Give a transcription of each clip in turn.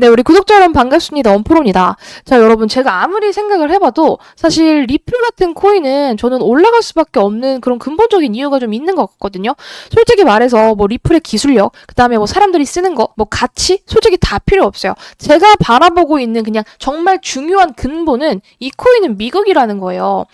네, 우리 구독자 여러분 반갑습니다. 원프로입니다. 자, 여러분, 제가 아무리 생각을 해봐도 사실 리플 같은 코인은 저는 올라갈 수밖에 없는 그런 근본적인 이유가 좀 있는 것 같거든요. 솔직히 말해서 뭐 리플의 기술력, 그 다음에 뭐 사람들이 쓰는 거, 뭐 가치, 솔직히 다 필요 없어요. 제가 바라보고 있는 그냥 정말 중요한 근본은 이 코인은 미국이라는 거예요.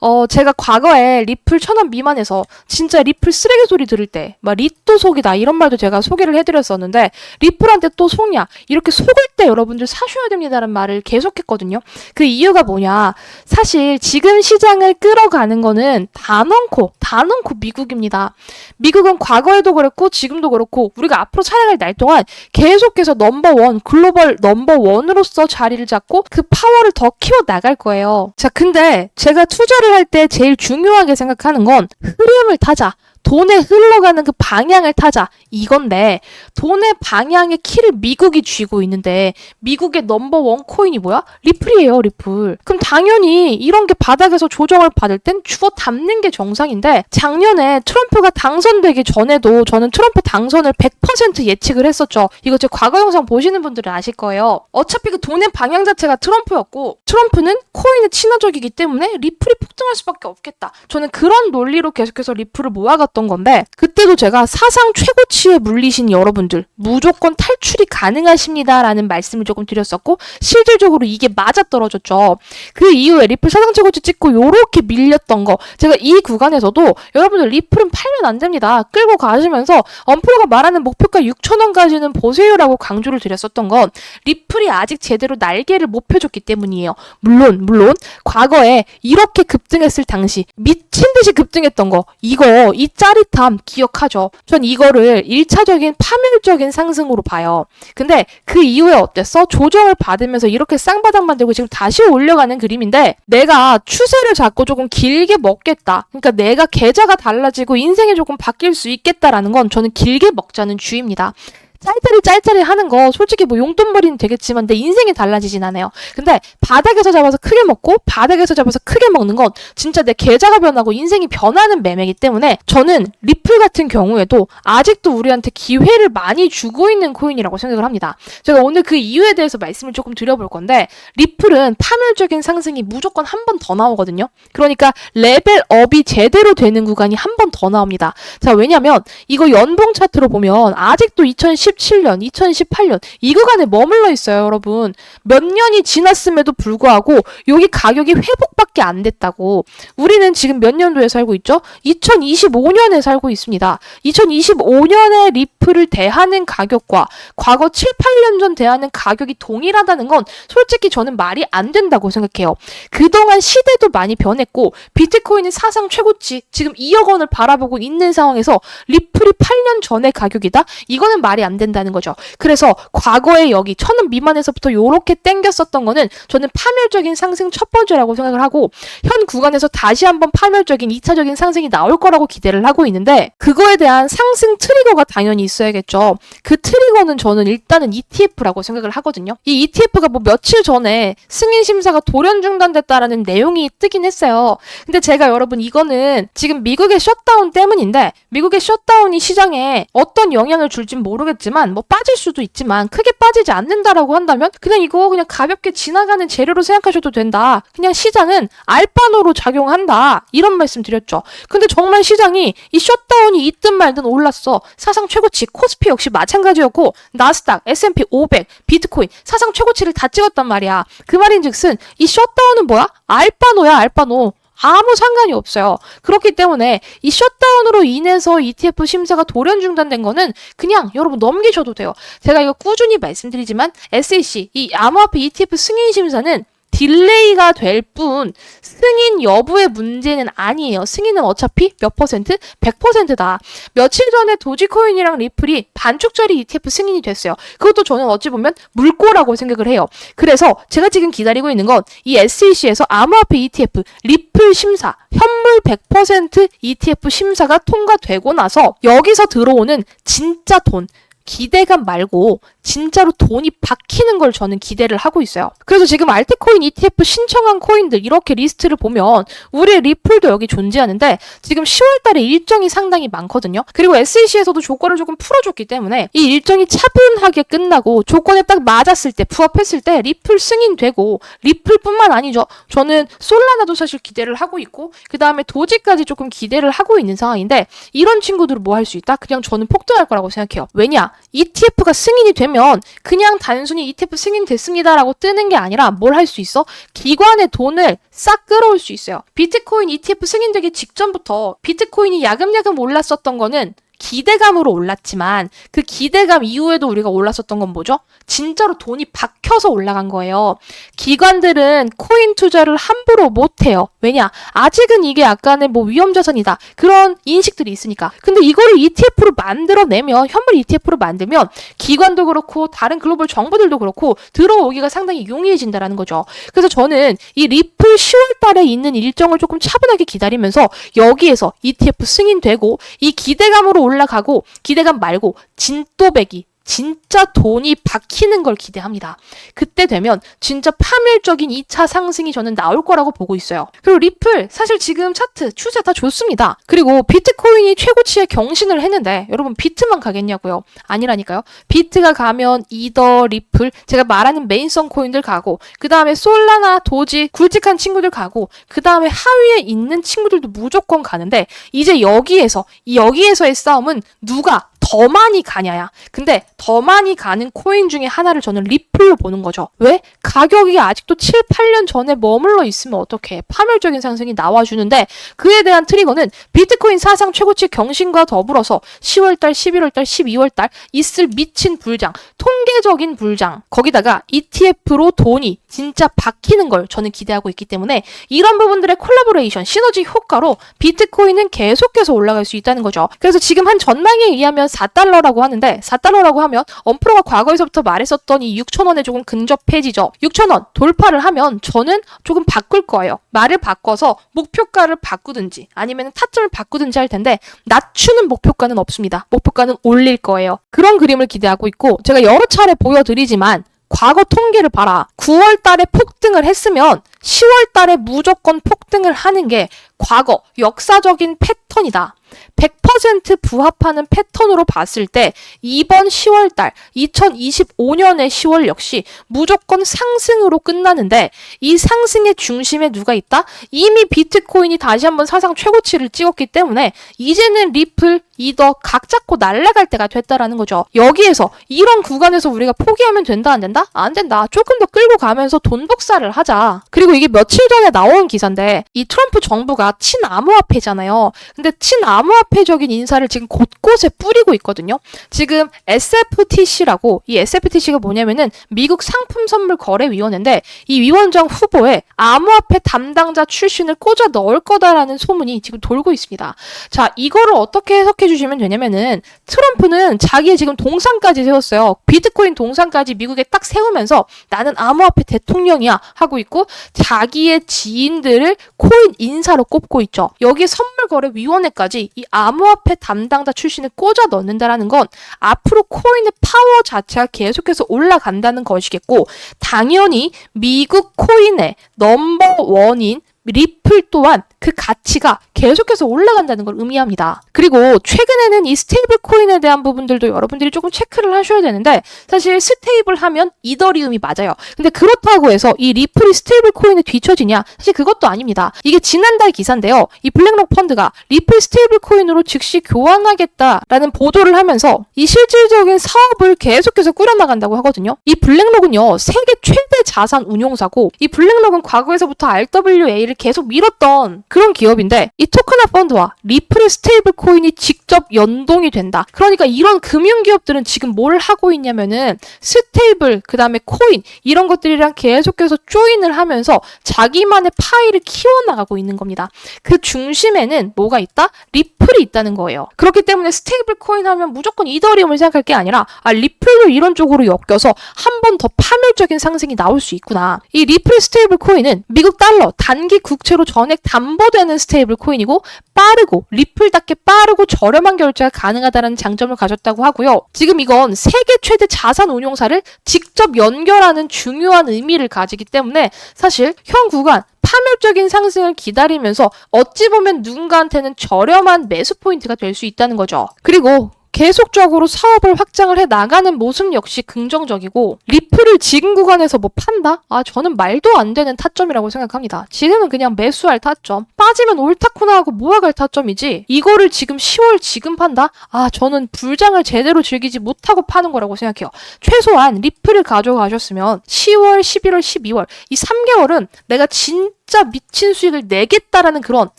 어, 제가 과거에 리플 천원 미만에서 진짜 리플 쓰레기 소리 들을 때, 막 리또 속이다 이런 말도 제가 소개를 해드렸었는데, 리플한테 또 속냐? 이렇게 속을 때 여러분들 사셔야 됩니다라는 말을 계속했거든요. 그 이유가 뭐냐? 사실 지금 시장을 끌어가는 거는 단언코, 단언코 미국입니다. 미국은 과거에도 그랬고 지금도 그렇고 우리가 앞으로 살아갈 날 동안 계속해서 넘버 원, 글로벌 넘버 원으로서 자리를 잡고 그 파워를 더 키워 나갈 거예요. 자, 근데 제가 투자를 할 때 제일 중요하게 생각하는 건 흐름을 타자. 돈에 흘러가는 그 방향을 타자. 이건데 돈의 방향의 키를 미국이 쥐고 있는데 미국의 넘버 원 코인이 뭐야? 리플이에요 리플. 그럼 당연히 이런 게 바닥에서 조정을 받을 땐 주워 담는 게 정상인데 작년에 트럼프가 당선되기 전에도 저는 트럼프 당선을 100% 예측을 했었죠. 이거 제 과거 영상 보시는 분들은 아실 거예요. 어차피 그 돈의 방향 자체가 트럼프였고 트럼프는 코인에 친화적이기 때문에 리플이 폭등할 수밖에 없겠다 저는 그런 논리로 계속해서 리플을 모아갔던 건데 그때도 제가 사상 최고치에 물리신 여러분들 무조건 탈출이 가능하십니다라는 말씀을 조금 드렸었고 실질적으로 이게 맞아 떨어졌죠. 그 이후에 리플 사상 최고치 찍고 요렇게 밀렸던 거 제가 이 구간에서도 여러분들 리플은 팔면 안 됩니다. 끌고 가시면서 엄프로가 말하는 목표가 6천 원까지는 보세요라고 강조를 드렸었던 건 리플이 아직 제대로 날개를 못 펴줬기 때문이에요. 물론 물론 과거에 이렇게 급등했을 당시 미친 듯이 급등했던 거 이거 이 짜릿함 기억하죠. 전 이거를 1차적인 파멸적인 상승으로 봐요. 근데 그 이후에 어땠어? 조정을 받으면서 이렇게 쌍바닥 만들고 지금 다시 올려가는 그림인데 내가 추세를 잡고 조금 길게 먹겠다. 그러니까 내가 계좌가 달라지고 인생이 조금 바뀔 수 있겠다라는 건 저는 길게 먹자는 주의입니다. 짤짤이 짤짤이 하는 거 솔직히 뭐 용돈벌이는 되겠지만 내 인생이 달라지진 않아요. 근데 바닥에서 잡아서 크게 먹고 바닥에서 잡아서 크게 먹는 건 진짜 내 계좌가 변하고 인생이 변하는 매매이기 때문에 저는 리플 같은 경우에도 아직도 우리한테 기회를 많이 주고 있는 코인이라고 생각을 합니다. 제가 오늘 그 이유에 대해서 말씀을 조금 드려볼 건데 리플은 파멸적인 상승이 무조건 한 번 더 나오거든요. 그러니까 레벨업이 제대로 되는 구간이 한 번 더 나옵니다. 자, 왜냐면 이거 연봉 차트로 보면 아직도 2017년, 2018년 이 구간에 머물러 있어요, 여러분. 몇 년이 지났음에도 불구하고 여기 가격이 회복밖에 안 됐다고. 우리는 지금 몇 년도에 살고 있죠? 2025년에 살고 있습니다. 2025년에 리플을 대하는 가격과 과거 7, 8년 전 대하는 가격이 동일하다는 건 솔직히 저는 말이 안 된다고 생각해요. 그동안 시대도 많이 변했고 비트코인은 사상 최고치 지금 2억 원을 바라보고 있는 상황에서 리플이 8년 전의 가격이다? 이거는 말이 안 된다는 거죠. 그래서 과거에 여기 천원 미만에서부터 요렇게 땡겼었던 거는 저는 파멸적인 상승 첫 번째라고 생각을 하고 현 구간에서 다시 한번 파멸적인 2차적인 상승이 나올 거라고 기대를 하고 있는데 그거에 대한 상승 트리거가 당연히 있어야겠죠. 그 트리거는 저는 일단은 ETF라고 생각을 하거든요. 이 ETF가 뭐 며칠 전에 승인 심사가 돌연 중단됐다라는 내용이 뜨긴 했어요. 근데 제가 여러분 이거는 지금 미국의 셧다운 때문인데 미국의 셧다운이 시장에 어떤 영향을 줄진 모르겠지만 뭐 빠질 수도 있지만 크게 빠지지 않는다라고 한다면 그냥 이거 그냥 가볍게 지나가는 재료로 생각하셔도 된다. 그냥 시장은 알바노로 작용한다. 이런 말씀 드렸죠. 근데 정말 시장이 이 셧다운이 있든 말든 올랐어. 사상 최고치 코스피 역시 마찬가지였고 나스닥, S&P 500, 비트코인 사상 최고치를 다 찍었단 말이야. 그 말인즉슨 이 셧다운은 뭐야? 알바노야 알바노. 아무 상관이 없어요. 그렇기 때문에 이 셧다운으로 인해서 ETF 심사가 돌연 중단된 거는 그냥 여러분 넘기셔도 돼요. 제가 이거 꾸준히 말씀드리지만 SEC 이 암호화폐 ETF 승인 심사는 딜레이가 될 뿐 승인 여부의 문제는 아니에요. 승인은 어차피 몇 퍼센트? 100%다. 며칠 전에 도지코인이랑 리플이 반쪽짜리 ETF 승인이 됐어요. 그것도 저는 어찌 보면 물꼬라고 생각을 해요. 그래서 제가 지금 기다리고 있는 건 이 SEC에서 암호화폐 ETF 리플 심사, 현물 100% ETF 심사가 통과되고 나서 여기서 들어오는 진짜 돈 기대감 말고 진짜로 돈이 박히는 걸 저는 기대를 하고 있어요. 그래서 지금 알트코인 ETF 신청한 코인들 이렇게 리스트를 보면 우리의 리플도 여기 존재하는데 지금 10월 달에 일정이 상당히 많거든요. 그리고 SEC에서도 조건을 조금 풀어줬기 때문에 이 일정이 차분하게 끝나고 조건에 딱 맞았을 때 부합했을 때 리플 승인되고 리플뿐만 아니죠. 저는 솔라나도 사실 기대를 하고 있고 그 다음에 도지까지 조금 기대를 하고 있는 상황인데 이런 친구들은 뭐 할 수 있다? 그냥 저는 폭등할 거라고 생각해요. 왜냐? ETF가 승인이 되면 그냥 단순히 ETF 승인 됐습니다라고 뜨는 게 아니라 뭘 할 수 있어? 기관의 돈을 싹 끌어올 수 있어요. 비트코인 ETF 승인되기 직전부터 비트코인이 야금야금 올랐었던 거는 기대감으로 올랐지만 그 기대감 이후에도 우리가 올랐었던 건 뭐죠? 진짜로 돈이 박혀서 올라간 거예요. 기관들은 코인 투자를 함부로 못 해요. 왜냐? 아직은 이게 약간의 뭐 위험 자산이다. 그런 인식들이 있으니까. 근데 이거를 ETF로 만들어내면 현물 ETF로 만들면 기관도 그렇고 다른 글로벌 정부들도 그렇고 들어오기가 상당히 용이해진다라는 거죠. 그래서 저는 이 리플 10월 달에 있는 일정을 조금 차분하게 기다리면서 여기에서 ETF 승인되고 이 기대감으로 올라가고 기대감 말고 진또배기 진짜 돈이 박히는 걸 기대합니다. 그때 되면 진짜 파멸적인 2차 상승이 저는 나올 거라고 보고 있어요. 그리고 리플 사실 지금 차트 추세 다 좋습니다. 그리고 비트코인이 최고치에 경신을 했는데 여러분 비트만 가겠냐고요? 아니라니까요. 비트가 가면 이더 리플 제가 말하는 메인성 코인들 가고 그 다음에 솔라나 도지 굵직한 친구들 가고 그 다음에 하위에 있는 친구들도 무조건 가는데 이제 여기에서 이 여기에서의 싸움은 누가 더 많이 가냐야. 근데 더 많이 가는 코인 중에 하나를 저는 리플로 보는 거죠. 왜? 가격이 아직도 7, 8년 전에 머물러 있으면 어떻게 파멸적인 상승이 나와주는데 그에 대한 트리거는 비트코인 사상 최고치 경신과 더불어서 10월달, 11월달, 12월달 있을 미친 불장, 통계적인 불장, 거기다가 ETF로 돈이 진짜 박히는 걸 저는 기대하고 있기 때문에 이런 부분들의 콜라보레이션, 시너지 효과로 비트코인은 계속해서 올라갈 수 있다는 거죠. 그래서 지금 한 전망에 의하면 4달러라고 하는데 4달러라고 하면 엄프로가 과거에서부터 말했었던 이 6천원에 조금 근접해지죠. 6천원 돌파를 하면 저는 조금 바꿀 거예요. 말을 바꿔서 목표가를 바꾸든지 아니면 타점을 바꾸든지 할 텐데 낮추는 목표가는 없습니다. 목표가는 올릴 거예요. 그런 그림을 기대하고 있고 제가 여러 차례 보여드리지만 과거 통계를 봐라. 9월 달에 폭등을 했으면 10월 달에 무조건 폭등을 하는 게 과거 역사적인 패턴 이다. 100% 부합하는 패턴으로 봤을 때 이번 10월 달 2025년의 10월 역시 무조건 상승으로 끝나는데 이 상승의 중심에 누가 있다? 이미 비트코인이 다시 한번 사상 최고치를 찍었기 때문에 이제는 리플, 이더 각 잡고 날아갈 때가 됐다라는 거죠. 여기에서 이런 구간에서 우리가 포기하면 된다 안 된다? 안 된다. 조금 더 끌고 가면서 돈 복사를 하자. 그리고 이게 며칠 전에 나온 기사인데 이 트럼프 정부가 친암호화폐잖아요. 근데 친암호화폐적인 인사를 지금 곳곳에 뿌리고 있거든요. 지금 SFTC라고 이 SFTC가 뭐냐면은 미국 상품 선물 거래 위원회인데 이 위원장 후보에 암호화폐 담당자 출신을 꽂아 넣을 거다라는 소문이 지금 돌고 있습니다. 자, 이거를 어떻게 해석해 주시면 되냐면은 트럼프는 자기의 지금 동상까지 세웠어요. 비트코인 동상까지 미국에 딱 세우면서 나는 암호화폐 대통령이야 하고 있고 자기의 지인들을 코인 인사로 꼽고 있죠. 여기 선물 거래 위원 회까지 이 암호화폐 담당자 출신을 꽂아 넣는다라는 건 앞으로 코인의 파워 자체가 계속해서 올라간다는 것이겠고 당연히 미국 코인의 넘버 원인 리플 또한 그 가치가 계속해서 올라간다는 걸 의미합니다. 그리고 최근에는 이 스테이블 코인에 대한 부분들도 여러분들이 조금 체크를 하셔야 되는데 사실 스테이블 하면 이더리움이 맞아요. 근데 그렇다고 해서 이 리플이 스테이블 코인에 뒤처지냐? 사실 그것도 아닙니다. 이게 지난달 기사인데요. 이 블랙록 펀드가 리플 스테이블 코인으로 즉시 교환하겠다라는 보도를 하면서 이 실질적인 사업을 계속해서 꾸려나간다고 하거든요. 이 블랙록은요. 세계 최대 자산 운용사고 이 블랙록은 과거에서부터 RWA를 계속 밀었던 그런 기업인데 이 토크나 펀드와 리플의 스테이블 코인이 직접 연동이 된다. 그러니까 이런 금융 기업들은 지금 뭘 하고 있냐면은 스테이블 그다음에 코인 이런 것들이랑 계속해서 조인을 하면서 자기만의 파일을 키워나가고 있는 겁니다. 그 중심에는 뭐가 있다? 리플이 있다는 거예요. 그렇기 때문에 스테이블 코인 하면 무조건 이더리움을 생각할 게 아니라 아 리플도 이런 쪽으로 엮여서 한 번 더 파멸적인 상승이 나올 수수 있구나. 이 리플 스테이블 코인은 미국 달러 단기 국채로 전액 담보되는 스테이블 코인이고 빠르고 리플답게 빠르고 저렴한 결제가 가능하다는 장점을 가졌다고 하고요. 지금 이건 세계 최대 자산 운용사를 직접 연결하는 중요한 의미를 가지기 때문에 사실 현 구간 파멸적인 상승을 기다리면서 어찌 보면 누군가한테는 저렴한 매수 포인트가 될 수 있다는 거죠. 그리고 계속적으로 사업을 확장을 해 나가는 모습 역시 긍정적이고 리플을 지금 구간에서 뭐 판다? 아 저는 말도 안 되는 타점이라고 생각합니다. 지금은 그냥 매수할 타점. 빠지면 옳다구나 하고 모아갈 타점이지. 이거를 지금 10월 지금 판다? 아 저는 불장을 제대로 즐기지 못하고 파는 거라고 생각해요. 최소한 리플을 가져가셨으면 10월, 11월, 12월 이 3개월은 내가 진 진짜 미친 수익을 내겠다라는 그런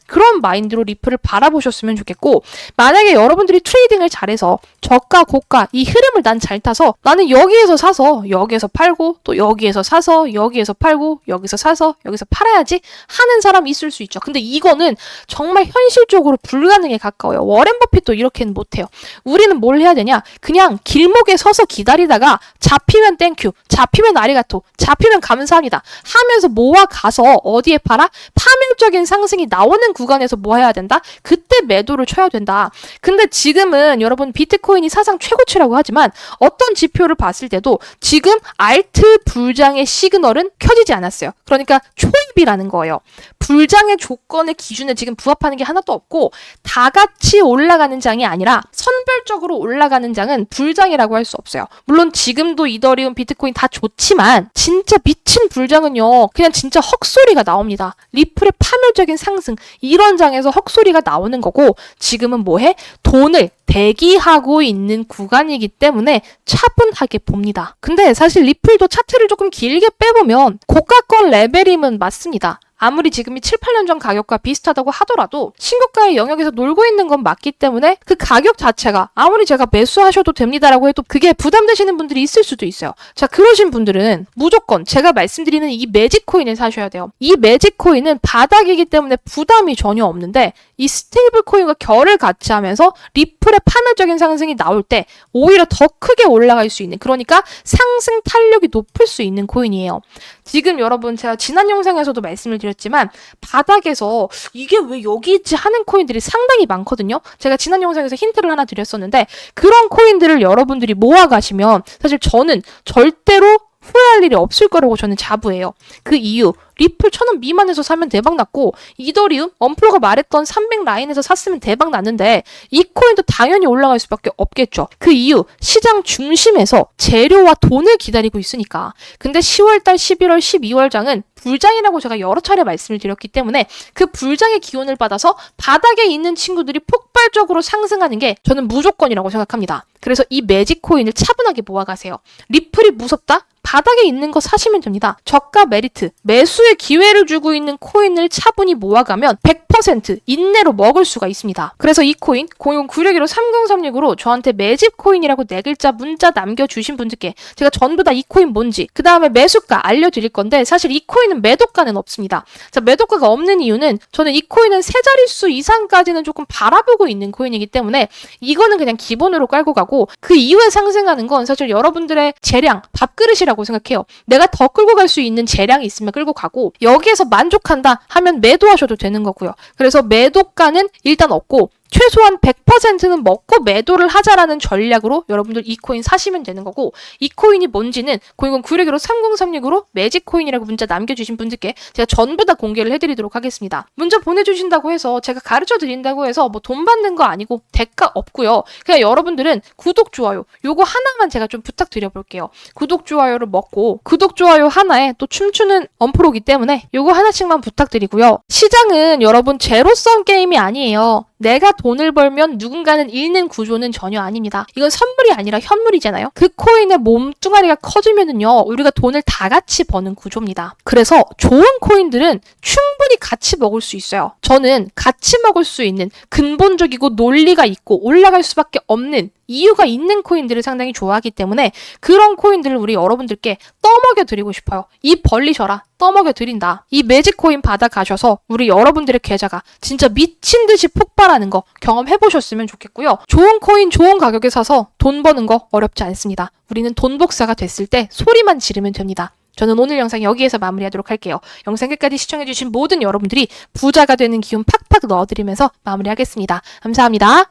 그런 마인드로 리플을 바라보셨으면 좋겠고 만약에 여러분들이 트레이딩을 잘해서 저가 고가 이 흐름을 난 잘 타서 나는 여기에서 사서 여기에서 팔고 또 여기에서 사서 여기에서 팔고 여기서 사서 여기서 팔아야지 하는 사람 있을 수 있죠. 근데 이거는 정말 현실적으로 불가능에 가까워요. 워렌 버핏도 이렇게는 못해요. 우리는 뭘 해야 되냐? 그냥 길목에 서서 기다리다가 잡히면 땡큐, 잡히면 아리가토, 잡히면 감사합니다 하면서 모아 가서 어디에 팔아? 파멸적인 상승이 나오는 구간에서 뭐 해야 된다? 그때 매도를 쳐야 된다. 근데 지금은 여러분 비트코인이 사상 최고치라고 하지만 어떤 지표를 봤을 때도 지금 알트 불장의 시그널은 켜지지 않았어요. 그러니까 초입이라는 거예요. 불장의 조건의 기준에 지금 부합하는 게 하나도 없고 다 같이 올라가는 장이 아니라 선별적으로 올라가는 장은 불장이라고 할 수 없어요. 물론 지금도 이더리움, 비트코인 다 좋지만 진짜 미친 불장은요. 그냥 진짜 헛소리가 나옵니다. 리플의 파멸적인 상승 이런 장에서 헛소리가 나오는 거고 지금은 뭐해? 돈을 대기하고 있는 구간이기 때문에 차분하게 봅니다. 근데 사실 리플도 차트를 조금 길게 빼보면 고가권 레벨임은 맞습니다. 아무리 지금이 7, 8년 전 가격과 비슷하다고 하더라도 신고가의 영역에서 놀고 있는 건 맞기 때문에 그 가격 자체가 아무리 제가 매수하셔도 됩니다라고 해도 그게 부담되시는 분들이 있을 수도 있어요. 자, 그러신 분들은 무조건 제가 말씀드리는 이 매직 코인을 사셔야 돼요. 이 매직 코인은 바닥이기 때문에 부담이 전혀 없는데 이 스테이블 코인과 결을 같이 하면서 리플의 파멸적인 상승이 나올 때 오히려 더 크게 올라갈 수 있는 그러니까 상승 탄력이 높을 수 있는 코인이에요. 지금 여러분 제가 지난 영상에서도 말씀을 드렸 지만 바닥에서 이게 왜 여기 있지 하는 코인들이 상당히 많거든요. 제가 지난 영상에서 힌트를 하나 드렸었는데 그런 코인들을 여러분들이 모아 가시면 사실 저는 절대로 후회할 일이 없을 거라고 저는 자부해요. 그 이유 리플 천 원 미만에서 사면 대박 났고 이더리움 엄프로가 말했던 300 라인에서 샀으면 대박 났는데 이 코인도 당연히 올라갈 수밖에 없겠죠. 그 이유 시장 중심에서 재료와 돈을 기다리고 있으니까. 근데 10월달, 11월, 12월 장은 불장이라고 제가 여러 차례 말씀을 드렸기 때문에 그 불장의 기운을 받아서 바닥에 있는 친구들이 폭발적으로 상승하는 게 저는 무조건이라고 생각합니다. 그래서 이 매직 코인을 차분하게 모아가세요. 리플이 무섭다? 바닥에 있는 거 사시면 됩니다. 저가 메리트, 매수의 기회를 주고 있는 코인을 차분히 모아가면 100% 인내로 먹을 수가 있습니다. 그래서 이 코인 00961로 3036으로 저한테 매집 코인이라고 네 글자 문자 남겨주신 분들께 제가 전부 다 이 코인 뭔지 그 다음에 매수가 알려드릴 건데 사실 이 코인 은 매도가는 없습니다. 자 매도가가 없는 이유는 저는 이 코인은 세 자릿수 이상까지는 조금 바라보고 있는 코인이기 때문에 이거는 그냥 기본으로 깔고 가고 그 이후에 상승하는 건 사실 여러분들의 재량 밥그릇이라고 생각해요. 내가 더 끌고 갈 수 있는 재량이 있으면 끌고 가고 여기에서 만족한다 하면 매도하셔도 되는 거고요. 그래서 매도가는 일단 없고 최소한 100%는 먹고 매도를 하자라는 전략으로 여러분들 이 코인 사시면 되는 거고 이 코인이 뭔지는 01096으로 3036으로 매직 코인이라고 문자 남겨주신 분들께 제가 전부 다 공개를 해드리도록 하겠습니다. 문자 보내주신다고 해서 제가 가르쳐 드린다고 해서 뭐 돈 받는 거 아니고 대가 없고요. 그냥 여러분들은 구독 좋아요 요거 하나만 제가 좀 부탁드려 볼게요. 구독 좋아요를 먹고 구독 좋아요 하나에 또 춤추는 언프로기 때문에 요거 하나씩만 부탁드리고요. 시장은 여러분 제로섬 게임이 아니에요. 내가 돈을 벌면 누군가는 잃는 구조는 전혀 아닙니다. 이건 선물이 아니라 현물이잖아요. 그 코인의 몸뚱아리가 커지면은요, 우리가 돈을 다 같이 버는 구조입니다. 그래서 좋은 코인들은 충분히 같이 먹을 수 있어요. 저는 같이 먹을 수 있는 근본적이고 논리가 있고 올라갈 수밖에 없는 이유가 있는 코인들을 상당히 좋아하기 때문에 그런 코인들을 우리 여러분들께 떠먹여 드리고 싶어요. 입 벌리셔라. 떠먹여 드린다. 이 매직 코인 받아 가셔서 우리 여러분들의 계좌가 진짜 미친 듯이 폭발하는 거 경험해 보셨으면 좋겠고요. 좋은 코인 좋은 가격에 사서 돈 버는 거 어렵지 않습니다. 우리는 돈 복사가 됐을 때 소리만 지르면 됩니다. 저는 오늘 영상 여기에서 마무리하도록 할게요. 영상 끝까지 시청해주신 모든 여러분들이 부자가 되는 기운 팍팍 넣어드리면서 마무리하겠습니다. 감사합니다.